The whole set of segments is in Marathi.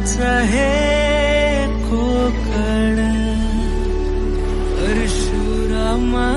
निसर्गराजाच हे कोकण परशुरामाची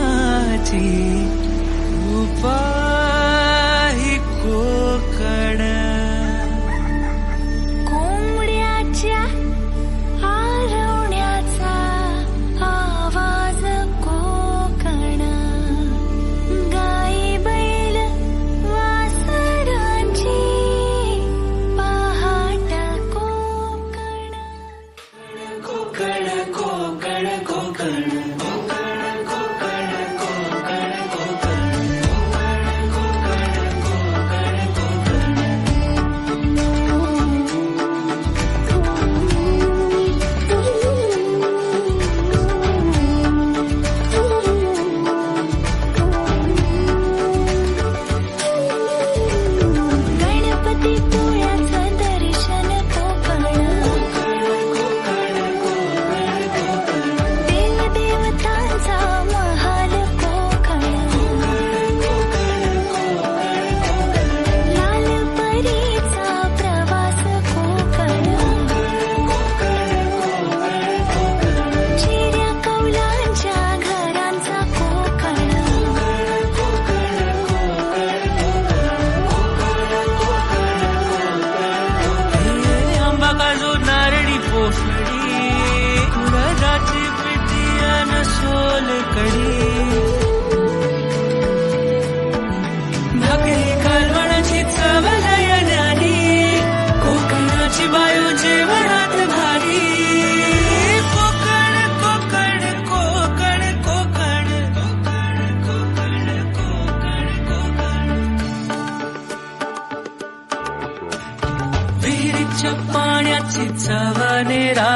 वने रा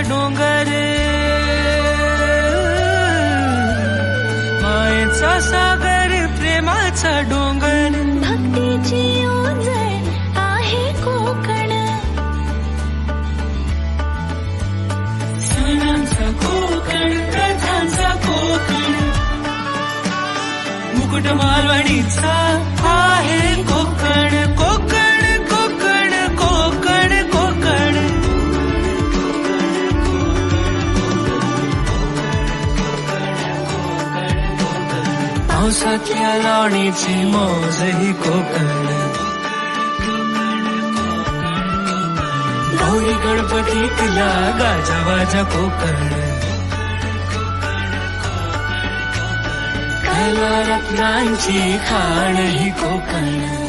डोंगर मायेचा सागर प्रेमाचा डोंगर. भक्तीची ओंजळ आहे कोकण. सणांचा कोकण प्रथांचा कोकण. मुकुट मालवणीचा आहे कोकण कोकण. कोकण पावसातल्या लावणीची मौज ही कोकण. गौरी गणपतीतला गाजावाजा कोकण. कला रत्नांची खाण ही कोकण.